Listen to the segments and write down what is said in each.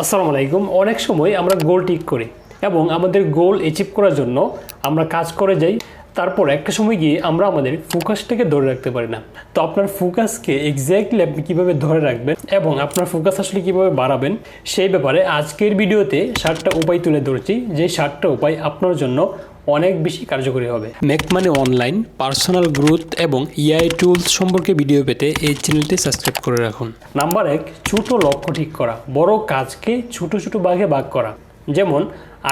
আসসালামু আলাইকুম। অনেক সময় আমরা গোল ঠিক করি এবং আমাদের গোল অ্যাচিভ করার জন্য আমরা কাজ করে যাই তারপর একটা সময় গিয়ে আমরা আমাদের ফোকাসটাকে ধরে রাখতে পারি না। তো আপনার ফোকাসকে এক্স্যাক্টলি আপনি কীভাবে ধরে রাখবেন এবং আপনার ফোকাস আসলে কীভাবে বাড়াবেন, সেই ব্যাপারে আজকের ভিডিওতে সাতটা উপায় তুলে ধরছি, যে সাতটা উপায় আপনার জন্য অনেক বেশি কার্যকরী হবে। মেক মানে অনলাইন পার্সোনাল গ্রোথ এবং ইআই টুলস সম্পর্কে ভিডিও পেতে এই চ্যানেলটি সাবস্ক্রাইব করে রাখুন। নাম্বার এক, ছোট লক্ষ্য ঠিক করা, বড় কাজকে ছোট ছোট ভাগে ভাগ করা। যেমন,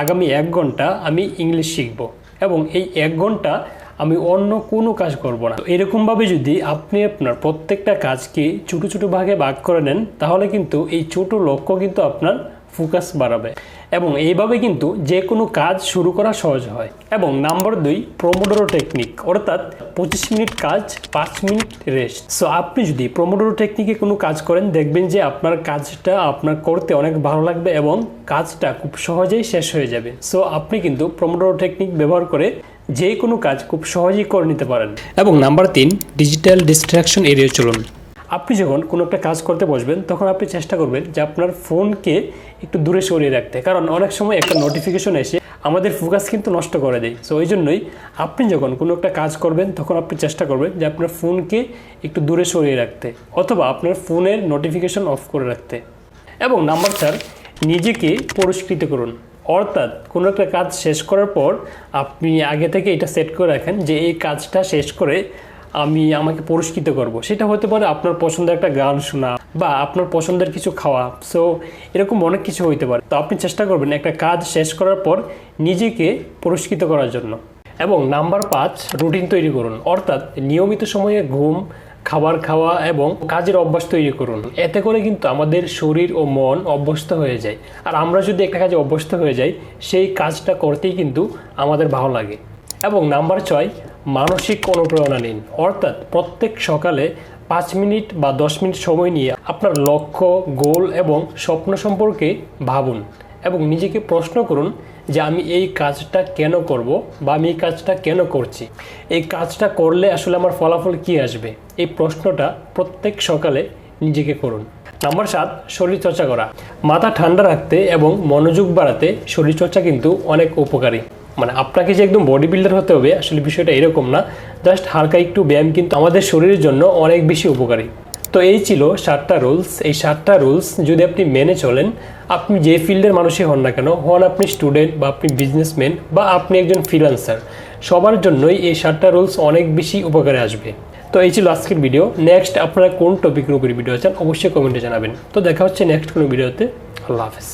আগামী এক ঘণ্টা আমি ইংলিশ শিখব। এবং এই এক ঘণ্টা আমি অন্য কোনো কাজ করব না। তো এরকমভাবে যদি আপনি আপনার প্রত্যেকটা কাজকে ছোট ছোট ভাগে ভাগ করে নেন, তাহলে কিন্তু এই ছোট লক্ষ্য কিন্তু আপনার ফোকাস বাড়াবে। এবং এইভাবে কিন্তু যে কোনো কাজ শুরু করা সহজ হয়। এবং নাম্বার দুই প্রমোডোরো টেকনিক অর্থাৎ পঁচিশ মিনিট কাজ, পাঁচ মিনিট রেস্ট সো আপনি যদি প্রমোডোরো টেকনিকে কোনো কাজ করেন, দেখবেন যে আপনার কাজটা আপনার করতে অনেক ভালো লাগবে এবং কাজটা খুব সহজেই শেষ হয়ে যাবে। সো আপনি কিন্তু প্রমোডোরো টেকনিক ব্যবহার করে যে কোনো কাজ খুব সহজেই করে নিতে পারেন। এবং নাম্বার তিন ডিজিটাল ডিস্ট্রাকশন এড়িয়ে চলুন। আপনি যখন কোনো একটা কাজ করতে বসবেন তখন আপনি চেষ্টা করবেন যে আপনার ফোনকে একটু দূরে সরিয়ে রাখতে। কারণ অনেক সময় একটা নোটিফিকেশন এসে আমাদের ফোকাস কিন্তু নষ্ট করে দেয়। সো ওই জন্যই আপনি যখন কোনো একটা কাজ করবেন তখন আপনি চেষ্টা করবেন যে আপনার ফোনকে একটু দূরে সরিয়ে রাখতে অথবা আপনার ফোনের নোটিফিকেশন অফ করে রাখতে। এবং নাম্বার চার নিজেকে পুরস্কৃত করুন। অর্থাৎ কোনো একটা কাজ শেষ করার পর আপনি আগে থেকে এটা সেট করে রাখেন যে এই কাজটা শেষ করে আমি আমাকে পুরস্কৃত করব। সেটা হতে পারে আপনার পছন্দের একটা গান শোনা বা আপনার পছন্দের কিছু খাওয়া। সো এরকম অনেক কিছু হইতে পারে। তো আপনি চেষ্টা করবেন একটা কাজ শেষ করার পর নিজেকে পুরস্কৃত করার জন্য। এবং নাম্বার পাঁচ রুটিন তৈরি করুন। অর্থাৎ নিয়মিত সময়ে ঘুম খাবার খাওয়া এবং কাজের অভ্যাস তৈরি করুন। এতে করে কিন্তু আমাদের শরীর ও মন অভ্যস্ত হয়ে যায়। আর আমরা যদি একটা কাজে অভ্যস্ত হয়ে যাই, সেই কাজটা করতেই কিন্তু আমাদের ভালো লাগে। এবং নাম্বার ছয়, মানসিক অনুপ্রেরণা নিন। অর্থাৎ প্রত্যেক সকালে পাঁচ মিনিট বা দশ মিনিট সময় নিয়ে আপনার লক্ষ্য, গোল এবং স্বপ্ন সম্পর্কে ভাবুন। এবং নিজেকে প্রশ্ন করুন যে আমি এই কাজটা কেন করব বা আমি এই কাজটা কেন করছি। এই কাজটা করলে আসলে আমার ফলাফল কি আসবে? এই প্রশ্নটা প্রত্যেক সকালে নিজেকে করুন। নাম্বার সাত, শরীরচর্চা করা। মাথা ঠান্ডা রাখতে এবং মনোযোগ বাড়াতে শরীরচর্চা কিন্তু অনেক উপকারী। মানে আপনাকে যে একদম বডি বিল্ডার হতে হবে, আসলে বিষয়টা এরকম না। জাস্ট হালকা একটু ব্যায়াম কিন্তু আমাদের শরীরের জন্য অনেক বেশি উপকারী। তো এই ছিল সাতটা রুলস। এই সাতটা রুলস যদি আপনি মেনে চলেন, আপনি যে ফিল্ডের মানুষই হন না কেন, হন আপনি স্টুডেন্ট বা আপনি বিজনেসম্যান বা আপনি একজন ফ্রিল্যান্সার। সবার জন্যই এই সাতটা রুলস অনেক বেশি উপকারে আসবে। তো এই ছিল আজকের ভিডিও। নেক্সট আপনারা কোন টপিকের উপরে ভিডিও আছেন, অবশ্যই কমেন্টে জানাবেন। তো দেখা হচ্ছে নেক্সট কোনো ভিডিওতে আল্লাহ হাফেজ।